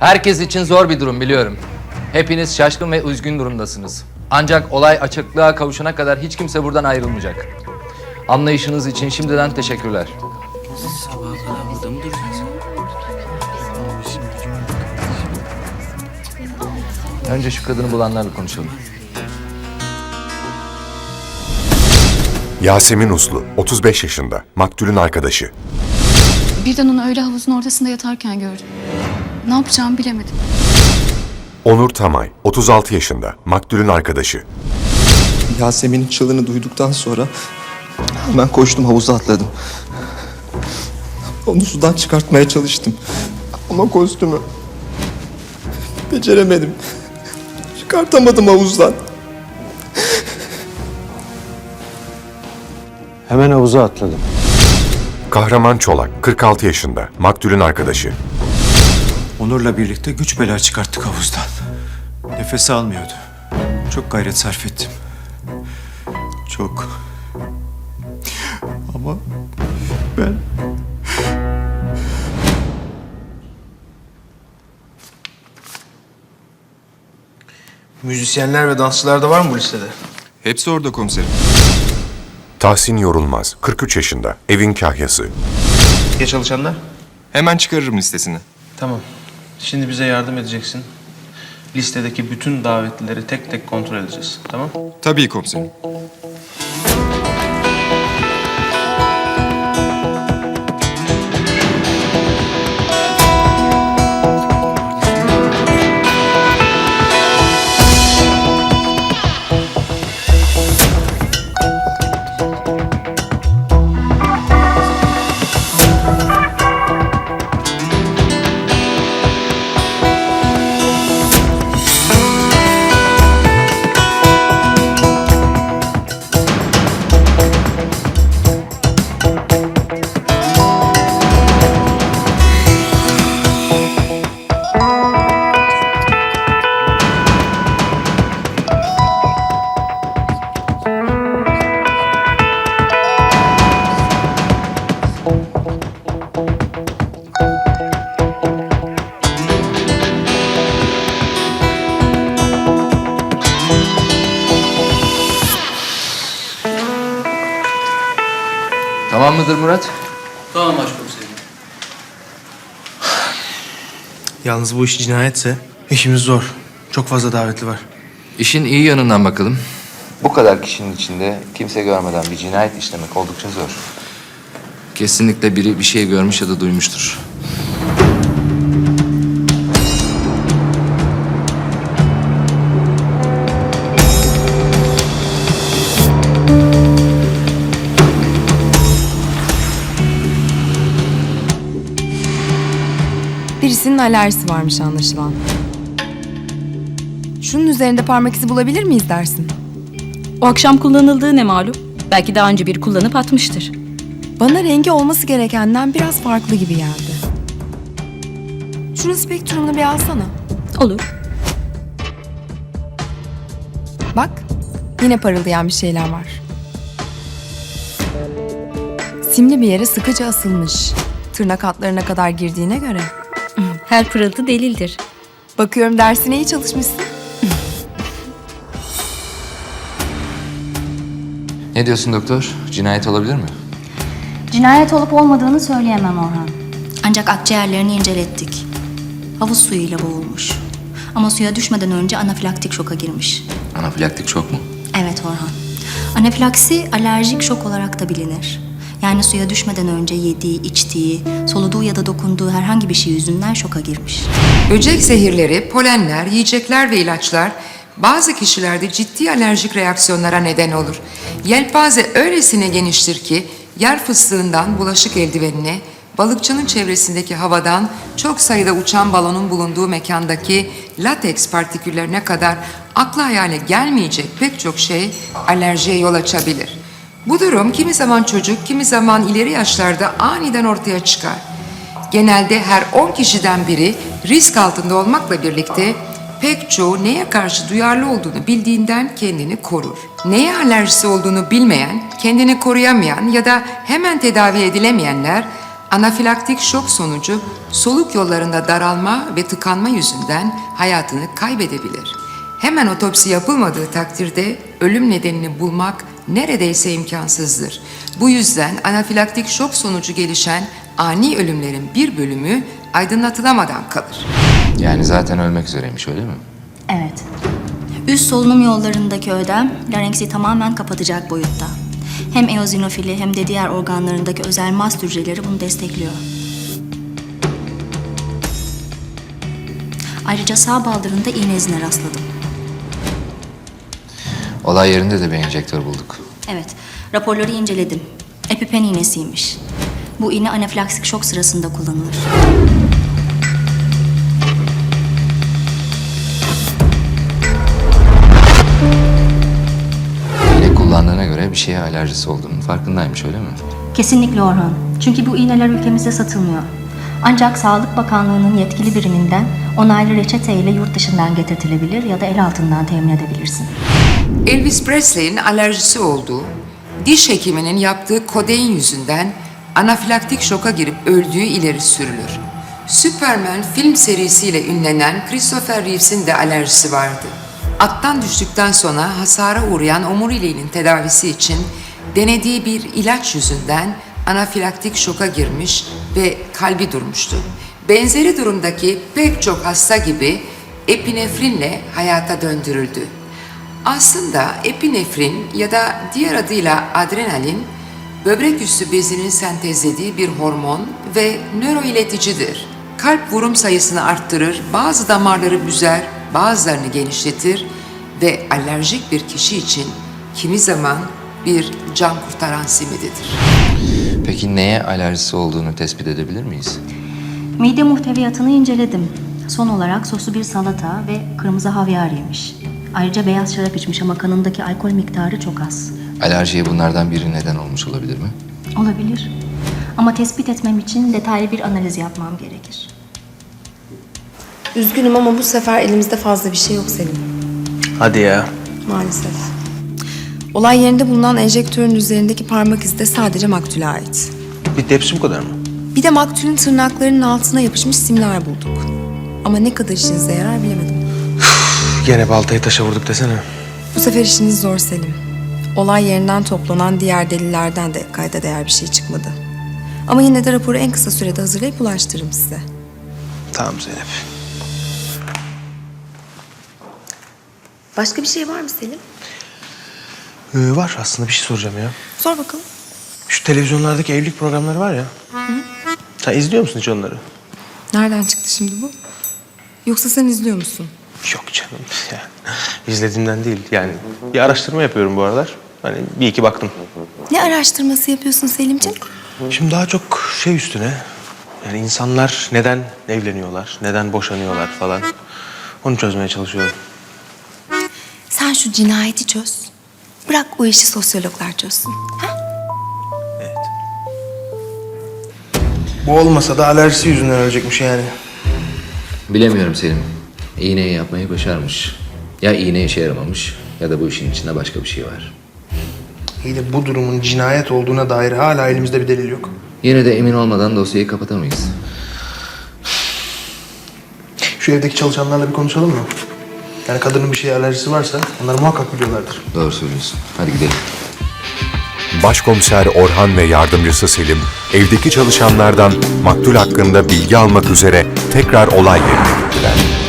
Herkes için zor bir durum biliyorum. Hepiniz şaşkın ve üzgün durumdasınız. Ancak olay açıklığa kavuşana kadar hiç kimse buradan ayrılmayacak. Anlayışınız için şimdiden teşekkürler. Önce şu kadını bulanlarla konuşalım. Yasemin Uslu, 35 yaşında, maktulün arkadaşı. Birden onu öyle havuzun ortasında yatarken gördüm. Ne yapacağımı bilemedim. Onur Tamay, 36 yaşında, maktulün arkadaşı. Yasemin'in çığlığını duyduktan sonra hemen koştum havuza atladım. Onu sudan çıkartmaya çalıştım. Ama kostümü beceremedim. Çıkartamadım havuzdan. Hemen havuza atladım. Kahraman Çolak, 46 yaşında, maktulün arkadaşı. Onur'la birlikte güç bela çıkarttık havuzdan. Nefes almıyordu. Çok gayret sarf ettim. Çok. Ama ben... Müzisyenler ve dansçılar da var mı bu listede? Hepsi orada komiserim. Tahsin Yorulmaz, 43 yaşında, evin kahyası. Ya çalışanlar? Hemen çıkarırım listesini. Tamam. Şimdi bize yardım edeceksin. Listedeki bütün davetlileri tek tek kontrol edeceğiz. Tamam? Tabii komiserim. Tamam mıdır Murat? Yalnız bu iş cinayetse işimiz zor. Çok fazla davetli var. İşin iyi yanından bakalım. Bu kadar kişinin içinde kimse görmeden bir cinayet işlemek oldukça zor. Kesinlikle biri bir şey görmüş ya da duymuştur. Birisinin alerjisi varmış anlaşılan. Şunun üzerinde parmak izi bulabilir miyiz dersin? O akşam kullanıldığı ne malum? Belki daha önce bir kullanıp atmıştır. Bana rengi olması gerekenden biraz farklı gibi geldi. Şunun spektrumunu bir alsana. Olur. Bak, yine parıldayan bir şeyler var. Simli bir yere sıkıca asılmış. Tırnak altlarına kadar girdiğine göre. Her pırıltı delildir. Bakıyorum dersine iyi çalışmışsın. Ne diyorsun doktor? Cinayet olabilir mi? Cinayet olup olmadığını söyleyemem Orhan. Ancak akciğerlerini incelettik. Havuz suyuyla boğulmuş. Ama suya düşmeden önce anafilaktik şoka girmiş. Anafilaktik şok mu? Evet Orhan. Anafilaksi alerjik şok olarak da bilinir. Yani suya düşmeden önce yediği, içtiği, soluduğu ya da dokunduğu herhangi bir şey yüzünden şoka girmiş. Böcek zehirleri, polenler, yiyecekler ve ilaçlar bazı kişilerde ciddi alerjik reaksiyonlara neden olur. Yelpaze öylesine geniştir ki yer fıstığından bulaşık eldivenine, balıkçının çevresindeki havadan çok sayıda uçan balonun bulunduğu mekandaki lateks partiküllerine kadar akla hayale gelmeyecek pek çok şey alerjiye yol açabilir. Bu durum kimi zaman çocuk, kimi zaman ileri yaşlarda aniden ortaya çıkar. Genelde her 10 kişiden biri risk altında olmakla birlikte pek çoğu neye karşı duyarlı olduğunu bildiğinden kendini korur. Neye alerjisi olduğunu bilmeyen, kendini koruyamayan ya da hemen tedavi edilemeyenler Anafilaktik şok sonucu soluk yollarında daralma ve tıkanma yüzünden hayatını kaybedebilir. Hemen otopsi yapılmadığı takdirde ölüm nedenini bulmak neredeyse imkansızdır. Bu yüzden anafilaktik şok sonucu gelişen ani ölümlerin bir bölümü aydınlatılamadan kalır. Yani zaten ölmek üzereymiş öyle mi? Evet. Üst solunum yollarındaki ödem larenksi tamamen kapatacak boyutta. Hem eozinofili hem de diğer organlarındaki özel mast hücreleri bunu destekliyor. Ayrıca sağ baldırında iğne izine rastladım. Olay yerinde de bir enjektör bulduk. Evet, raporları inceledim. Epipen iğnesiymiş. Bu iğne anafilaksik şok sırasında kullanılır. İğne kullandığına göre bir şeye alerjisi olduğunun farkındaymış öyle mi? Kesinlikle Orhan. Çünkü bu iğneler ülkemizde satılmıyor. Ancak Sağlık Bakanlığı'nın yetkili biriminden onaylı reçeteyle yurt dışından getirtilebilir ya da el altından temin edebilirsin. Elvis Presley'in alerjisi olduğu, diş hekiminin yaptığı kodein yüzünden anafilaktik şoka girip öldüğü ileri sürülür. Superman film serisiyle ünlenen Christopher Reeves'in de alerjisi vardı. Attan düştükten sonra hasara uğrayan omuriliğinin tedavisi için denediği bir ilaç yüzünden anafilaktik şoka girmiş ve kalbi durmuştu. Benzeri durumdaki pek çok hasta gibi epinefrinle hayata döndürüldü. Aslında epinefrin ya da diğer adıyla adrenalin, böbrek üstü bezinin sentezlediği bir hormon ve nöroileticidir. Kalp vurum sayısını arttırır, bazı damarları büzer, bazılarını genişletir ve alerjik bir kişi için kimi zaman bir can kurtaran simididir. Peki neye alerjisi olduğunu tespit edebilir miyiz? Mide muhteviyatını inceledim. Son olarak soslu bir salata ve kırmızı havyar yemiş. Ayrıca beyaz şarap içmiş ama kanındaki alkol miktarı çok az. Alerjiye bunlardan biri neden olmuş olabilir mi? Olabilir. Ama tespit etmem için detaylı bir analiz yapmam gerekir. Üzgünüm ama bu sefer elimizde fazla bir şey yok Selim. Hadi ya. Maalesef. Olay yerinde bulunan enjektörün üzerindeki parmak izi de sadece maktule ait. Bitti hepsi bu kadar mı? Bir de maktulün tırnaklarının altına yapışmış simler bulduk. Ama ne kadar işinize yarar bilemedim. Gene baltayı taşa vurduk desene. Bu sefer işiniz zor Selim. Olay yerinden toplanan diğer delillerden de kayda değer bir şey çıkmadı. Ama yine de raporu en kısa sürede hazırlayıp ulaştırırım size. Tamam Zeynep. Başka bir şey var mı Selim? Ee, var aslında bir şey soracağım ya. Sor bakalım. Şu televizyonlardaki evlilik programları var ya. Sen izliyor musun hiç onları? Nereden çıktı şimdi bu? Yoksa sen izliyor musun? Yok canım. Ya, izlediğimden değil. Yani bir araştırma yapıyorum bu aralar. Hani bir iki baktım. Ne araştırması yapıyorsun Selimciğim? Şimdi daha çok şey üstüne. Yani insanlar neden evleniyorlar, neden boşanıyorlar falan. Onu çözmeye çalışıyorum. Sen şu cinayeti çöz. Bırak o işi sosyologlar çözsün. Bu olmasa da alerjisi yüzünden ölecekmiş yani. Bilemiyorum Selim. İğneyi yapmayı başarmış. Ya iğne işe yaramamış ya da bu işin içinde başka bir şey var. İyi de bu durumun cinayet olduğuna dair hala elimizde bir delil yok. Yine de emin olmadan dosyayı kapatamayız. Şu evdeki çalışanlarla bir konuşalım mı? Yani kadının bir şeye alerjisi varsa onlar muhakkak biliyorlardır. Doğru söylüyorsun. Hadi gidelim. Başkomiser Orhan ve yardımcısı Selim, evdeki çalışanlardan maktul hakkında bilgi almak üzere tekrar olay yerine gittiler.